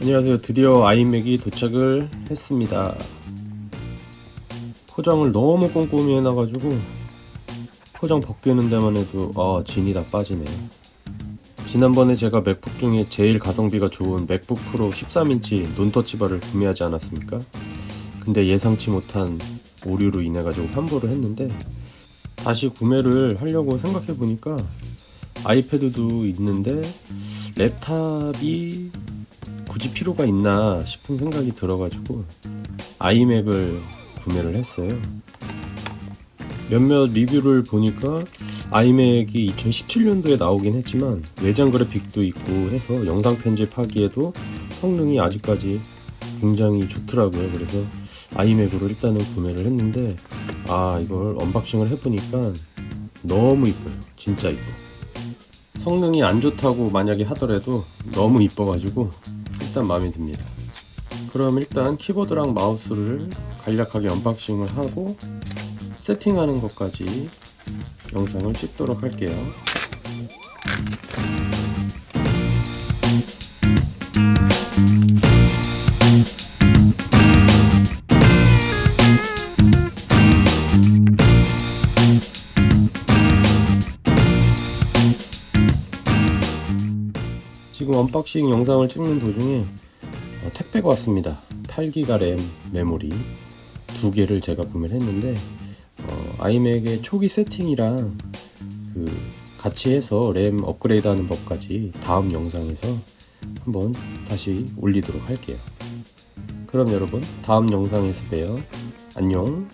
안녕하세요. 드디어 아이맥이 도착을 했습니다. 포장을 너무 꼼꼼히 해놔가지고 포장 벗기는 데만 해도 아 진이 다 빠지네요. 지난번에 제가 맥북 중에 제일 가성비가 좋은 맥북 프로 13인치 논터치바를 구매하지 않았습니까? 근데 예상치 못한 오류로 인해 가지고 환불을 했는데 다시 구매를 하려고 생각해 보니까 아이패드도 있는데 랩탑이 굳이 필요가 있나 싶은 생각이 들어가지고 아이맥을 구매를 했어요. 몇몇 리뷰를 보니까 아이맥이 2017년도에 나오긴 했지만 외장 그래픽도 있고 해서 영상 편집하기에도 성능이 아직까지 굉장히 좋더라고요. 그래서 아이맥으로 일단은 구매를 했는데 아 이걸 언박싱을 해보니까 너무 이뻐요. 진짜 이뻐. 성능이 안 좋다고 만약에 하더라도 너무 이뻐가지고 일단 마음에 듭니다. 그럼 일단 키보드랑 마우스를 간략하게 언박싱을 하고 세팅하는 것까지 영상을 찍도록 할게요. 지금 언박싱 영상을 찍는 도중에 어, 택배가 왔습니다. 8기가 램 메모리 두 개를 제가 구매를 했는데 어, 아이맥의 초기 세팅이랑 그 같이 해서 램 업그레이드하는 법까지 다음 영상에서 한번 다시 올리도록 할게요. 그럼 여러분 다음 영상에서 봬요. 안녕.